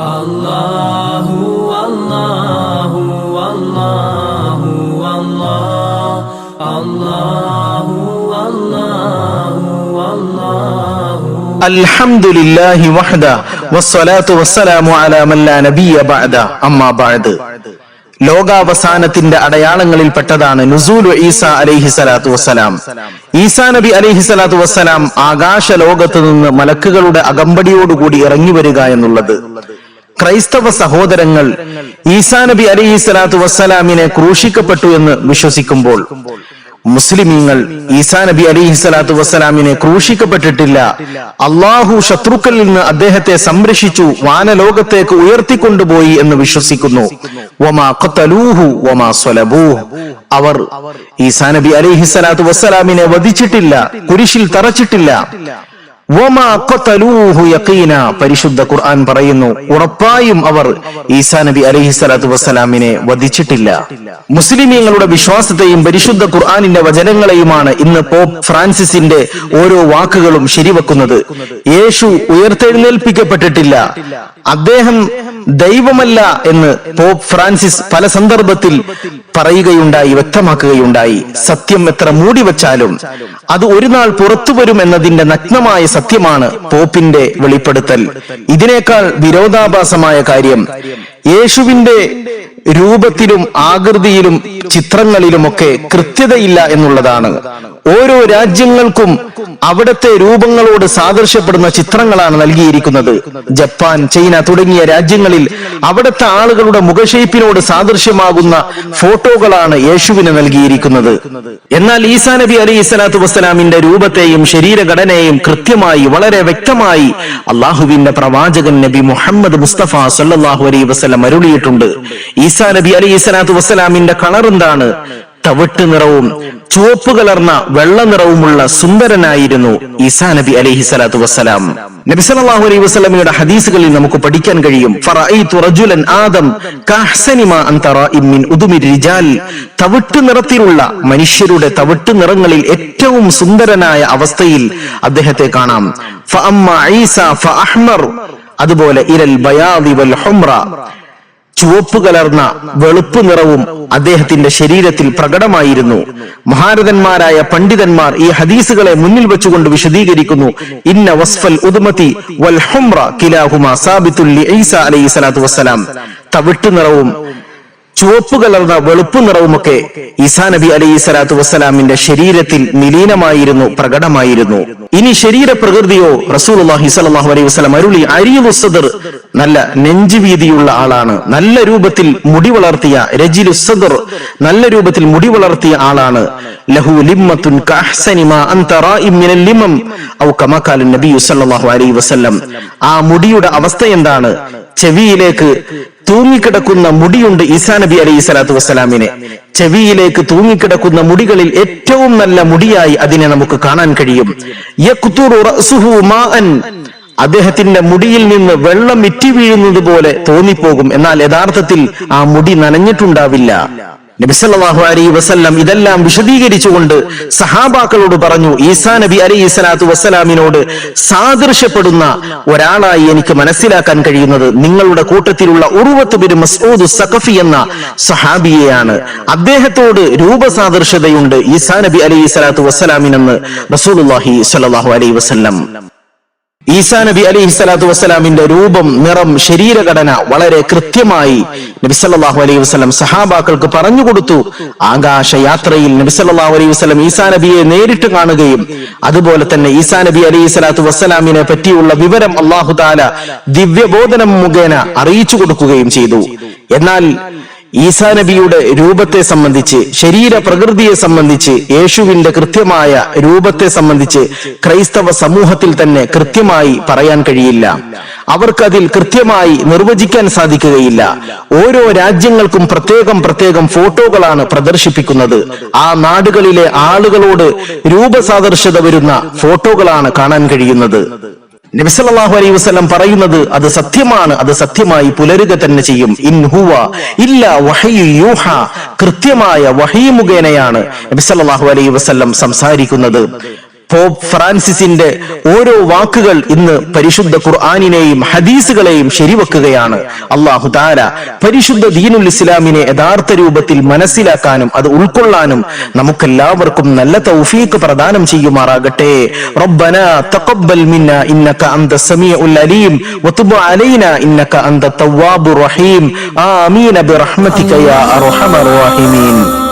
الله والله والله والله الله والله والله الحمد لله وحده والصلاة والسلام على من لا نبي بعده أما بعد ലോകാവസാനത്തിന്റെ അടയാളങ്ങളിൽ പെട്ടതാണ് നുസൂലു ഈസ അലൈഹി സ്വലാത്തു വസ്സലാം. ഈസാ നബി അലൈഹി സ്വലാത്തു വസ്സലാം ആകാശ ലോകത്ത് നിന്ന് മലക്കുകളുടെ അകമ്പടിയോടുകൂടി ഇറങ്ങി വരിക എന്നുള്ളത്. ക്രൈസ്തവ സഹോദരങ്ങൾ ഈസാ നബി അലൈഹി സ്വലാത്തു വസ്സലാമിനെ ക്രൂശിക്കപ്പെട്ടു എന്ന് വിശ്വസിക്കുമ്പോൾ മുസ്ലിമീങ്ങൾ ഈസാ നബി അലിഹി സ്വലാത്തു വസ്സലാമിനെ ക്രൂശിക്കപ്പെട്ടിട്ടില്ല. അള്ളാഹു ശത്രുക്കളിൽ നിന്ന് അദ്ദേഹത്തെ സംരക്ഷിച്ചു വാനലോകത്തേക്ക് ഉയർത്തിക്കൊണ്ടുപോയി എന്ന് വിശ്വസിക്കുന്നു. അവർ ഈസാ നബി അലിഹി സ്വലാത്തു വസ്സലാമിനെ വധിച്ചിട്ടില്ല കുരിശിൽ തറച്ചിട്ടില്ല. പരിശുദ്ധ ഖുർആൻ പറയുന്നു ഉറപ്പായും അവർ ഈസാ നബി അലഹി സ്വലാത്തു വസ്സലാമിനെ വധിച്ചിട്ടില്ല. മുസ്ലിമീങ്ങളുടെ വിശ്വാസത്തെയും പരിശുദ്ധ ഖുർആാനിന്റെ വചനങ്ങളെയുമാണ് ഇന്ന് പോപ്പ് ഫ്രാൻസിസിന്റെ ഓരോ വാക്കുകളും ശരിവെക്കുന്നത്. യേശു ഉയർത്തെഴുന്നേൽപ്പിക്കപ്പെട്ടിട്ടില്ല. അദ്ദേഹം ദൈവമല്ല എന്ന് പോപ്പ് ഫ്രാൻസിസ് പല സന്ദർഭത്തിൽ പറയുകയുണ്ടായി വ്യക്തമാക്കുകയുണ്ടായി. സത്യം എത്ര മൂടി വച്ചാലും അത് ഒരു നാൾ പുറത്തു വരും എന്നതിന്റെ നഗ്നമായ സത്യമാണ് പോപ്പിന്റെ വെളിപ്പെടുത്തൽ. ഇതിനേക്കാൾ വിരോധാഭാസമായ കാര്യം യേശുവിന്റെ രൂപത്തിലും ആകൃതിയിലും ചിത്രങ്ങളിലുമൊക്കെ കൃത്യതയില്ല എന്നുള്ളതാണ്. ഓരോ രാജ്യങ്ങൾക്കും അവിടുത്തെ രൂപങ്ങളോട് സാദൃശ്യപ്പെടുന്ന ചിത്രങ്ങളാണ് നൽകിയിരിക്കുന്നത്. ജപ്പാൻ ചൈന തുടങ്ങിയ രാജ്യങ്ങളിൽ അവിടുത്തെ ആളുകളുടെ മുഖശേപ്പിനോട് സാദൃശ്യമാകുന്ന ഫോട്ടോകളാണ് യേശുവിന് നൽകിയിരിക്കുന്നത്. എന്നാൽ ഈസാ നബി അലൈഹി സ്വലാത്തു വസ്സലാമിന്റെ രൂപത്തെയും ശരീരഘടനയെയും കൃത്യമായി വളരെ വ്യക്തമായി അള്ളാഹുവിന്റെ പ്രവാചകൻ നബി മുഹമ്മദ് മുസ്തഫ സല്ലാഹു അലൈഹി വസ്ലം അരുളിയിട്ടുണ്ട്. ഈസാ നബി അലൈഹി സ്വലാത്തു വസ്സലാമിന്റെ കളർ എന്താണ്? തവിട്ട് നിറവും ചുവപ്പ് കലർന്ന വെള്ള നിറവുമുള്ള സുന്ദരനായിരുന്നു ഈസാ നബി അലൈഹി സ്വലാത്തു വസ്സലാം. നബി സല്ലല്ലാഹു അലൈഹി വസല്ലമയുടെ ഹദീസുകളിൽ നമുക്ക് പഠിക്കാൻ കഴിയും. ഫറഅയ്തു റജുലൻ ആദം മിൻ തവിട്ട് നിറത്തിലുള്ള മനുഷ്യരുടെ തവിട്ട് നിറങ്ങളിൽ ഏറ്റവും സുന്ദരനായ അവസ്ഥയിൽ അദ്ദേഹത്തെ കാണാം. ഫഅമ്മ ഈസ ഫഅഹ്മർ അതുപോലെ ഇരൽ ബയാദി വൽ ഹുംറ. ചുവപ്പ് കലർന്ന വെളുപ്പ് നിറവും അദ്ദേഹത്തിന്റെ ശരീരത്തിൽ പ്രകടമായിരുന്നു. മഹാരഥന്മാരായ പണ്ഡിതന്മാർ ഈ ഹദീസുകളെ മുന്നിൽ വെച്ചുകൊണ്ട് വിശദീകരിക്കുന്നു. ഇന്ന വസ്ഫൽ ഉദ്മതി വൽ ഹുംറ കിലാഹുമ സാബിത്തുൽ ഈസ അലൈഹി സ്വലാത്തു വസ്സലാം. തവിട്ട് നിറവും ചുവപ്പ് കലർന്ന വെളുപ്പ് നിറവുമൊക്കെ ഈസാ നബി അലൈഹി സ്വലാത്തു വസ്സലാമിന്റെ ശരീരത്തിൽ നിലീനമായിരുന്നു പ്രകടമായിരുന്നു. ഇനി ശരീര പ്രകൃതിയോ റസൂലുള്ളാഹി സ്വല്ലല്ലാഹു അലൈഹി വസല്ലം അരുളി അരിയു സദർ നല്ല നെഞ്ചുവീതിയുള്ള ആളാണ് നല്ല രൂപത്തിൽ മുടി വളർത്തിയ രജിലു സദർ നല്ല രൂപത്തിൽ മുടി വളർത്തിയ ആളാണ്. ലഹു ലിമ്മത്തുൻ നബി അലൈഹി ആ മുടിയുടെ അവസ്ഥ എന്താണ്? ചെവിയിലേക്ക് തൂങ്ങിക്കിടക്കുന്ന മുടിയുണ്ട് ഈസാ നബി അലൈഹി സ്വലാത്തു വസ്സലാമിനെ. ചെവിയിലേക്ക് തൂങ്ങിക്കിടക്കുന്ന മുടികളിൽ ഏറ്റവും നല്ല മുടിയായി അതിനെ നമുക്ക് കാണാൻ കഴിയും. അദ്ദേഹത്തിന്റെ മുടിയിൽ നിന്ന് വെള്ളം ഇറ്റി വീഴുന്നത് പോലെ തോന്നിപ്പോകും. എന്നാൽ യഥാർത്ഥത്തിൽ ആ മുടി നനഞ്ഞിട്ടുണ്ടാവില്ല. നബിസല്ലാഹു അലൈ വസല്ലം ഇതെല്ലാം വിശദീകരിച്ചുകൊണ്ട് സഹാബാക്കളോട് പറഞ്ഞു ഈസാ നബി അലൈഹി സ്വലാത്തു വസ്സലാമിനോട് സാദൃശ്യപ്പെടുന്ന ഒരാളായി എനിക്ക് മനസ്സിലാക്കാൻ കഴിയുന്നത് നിങ്ങളുടെ കൂട്ടത്തിലുള്ള ഉറുവത്ത് ബിൻ മസ്ഊദ് സഖഫി എന്ന സഹാബിയെയാണ്. അദ്ദേഹത്തോട് രൂപസാദൃശ്യതയുണ്ട് ഈസാ നബി അലൈഹി സ്വലാത്തു വസ്സലാമിനെന്ന് റസൂലുള്ളാഹി സ്വല്ലല്ലാഹു അലൈഹി വസല്ലം. ഈസാ നബി അലൈഹി സ്വലാത്തു വസ്സലാമിന്റെ രൂപം നിറം ശരീരഘടന വളരെ കൃത്യമായി നബി അലൈഹി വസ്ലം സഹാബാക്കൾക്ക് പറഞ്ഞു കൊടുത്തു. ആകാശ യാത്രയിൽ നബി അലൈഹി വസ്ലം ഈസാ നബിയെ നേരിട്ട് കാണുകയും അതുപോലെ തന്നെ ഈസാ നബി അലൈഹി സ്വലാത്തു വസ്സലാമിനെ പറ്റിയുള്ള വിവരം അള്ളാഹു താല ദിവ്യബോധനം മുഖേന അറിയിച്ചു കൊടുക്കുകയും ചെയ്തു. എന്നാൽ ഈസാ നബിയുടെ രൂപത്തെ സംബന്ധിച്ച് ശരീര പ്രകൃതിയെ സംബന്ധിച്ച് യേശുവിന്റെ കൃത്യമായ രൂപത്തെ സംബന്ധിച്ച് ക്രൈസ്തവ സമൂഹത്തിൽ തന്നെ കൃത്യമായി പറയാൻ കഴിയില്ല. അവർക്കതിൽ കൃത്യമായി നിർവചിക്കാൻ സാധിക്കുകയില്ല. ഓരോ രാജ്യങ്ങൾക്കും പ്രത്യേകം പ്രത്യേകം ഫോട്ടോകളാണ് പ്രദർശിപ്പിക്കുന്നത്. ആ നാടുകളിലെ ആളുകളോട് രൂപസാദൃശ്യത വരുന്ന ഫോട്ടോകളാണ് കാണാൻ കഴിയുന്നത്. നബിസല്ലാഹു അലൈഹി വസ്ലം പറയുന്നത് അത് സത്യമാണ് അത് സത്യമായി പുലരുക തന്നെ ചെയ്യും. ഇൻ ഹുവ ഇല്ല യൂഹ. കൃത്യമായ വഹി മുഖേനയാണ് നബിസല്ലാഹു അലൈഹി വസ്ലം സംസാരിക്കുന്നത്. പോപ്പ് ഫ്രാൻസിസിന്റെ ഓരോ വാക്കുകൾ ഇന്ന് പരിശുദ്ധ ഖുർആാനിനെയും ഹദീസുകളെയും ശരിവെക്കുകയാണ്. അള്ളാഹു താര പരിശുദ്ധ ദീനുൽ ഇസ്ലാമിനെ യഥാർത്ഥ രൂപത്തിൽ മനസ്സിലാക്കാനും അത് ഉൾക്കൊള്ളാനും നമുക്കെല്ലാവർക്കും നല്ല തൗഫീക്ക് പ്രദാനം ചെയ്യുമാറാകട്ടെ. റബ്ബന തഖബ്ബൽ മിന്ന ഇന്നക അന്ത സമീഉൽ അലീം വതുബ് അലൈന ഇന്നക തവ്വാബുർ റഹീം. ആമീൻ. ബിറഹ്മതിക യാ അർഹമർ റഹീമീൻ.